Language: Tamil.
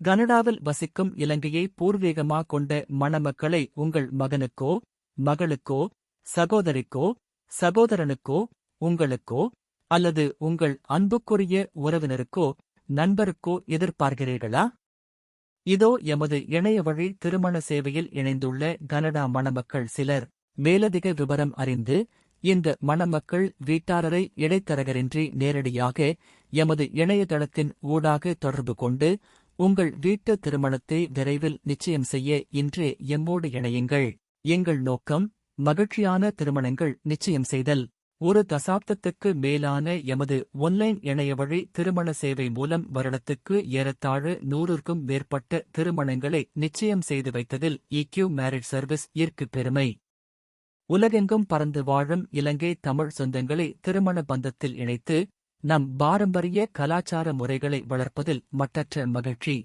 கனடாவில் வசிக்கும் இலங்கையை பூர்வீகமாக கொண்ட மணமக்களை உங்கள் மகனுக்கோ மகளுக்கோ சகோதரிக்கோ சகோதரனுக்கோ உங்களுக்கோ அல்லது உங்கள் அன்புக்குரிய உறவினருக்கோ நண்பருக்கோ எதிர்பார்க்கிறீர்களா? இதோ எமது இணைய வழி திருமண சேவையில் இணைந்துள்ள கனடா மணமக்கள் சிலர் மேலதிக விவரம் அறிந்து இந்த மணமக்கள் வீட்டாரரை இடைத்தரகரின்றி நேரடியாக எமது இணையதளத்தின் ஊடாக தொடர்பு கொண்டு உங்கள் வீட்டு திருமணத்தை விரைவில் நிச்சயம் செய்ய இன்றே எம்மோடு இணையுங்கள். எங்கள் நோக்கம் மகிழ்ச்சியான திருமணங்கள் நிச்சயம் செய்தல். ஒரு தசாப்தத்துக்கு மேலான எமது ஒன்லைன் இணையவழி திருமண சேவை மூலம் வருடத்துக்கு ஏறத்தாழ நூறுக்கும் மேற்பட்ட திருமணங்களை நிச்சயம் செய்து வைத்ததில் இக்யூ மேரிட் சர்வீஸ் ஈர்க்கு பெருமை. உலகெங்கும் பறந்து வாழும் இலங்கை தமிழ் சொந்தங்களை திருமண பந்தத்தில் இணைத்து நம் பாரம்பரிய கலாச்சார முறைகளை வளர்ப்பதில் மட்டற்ற மகிழ்ச்சி.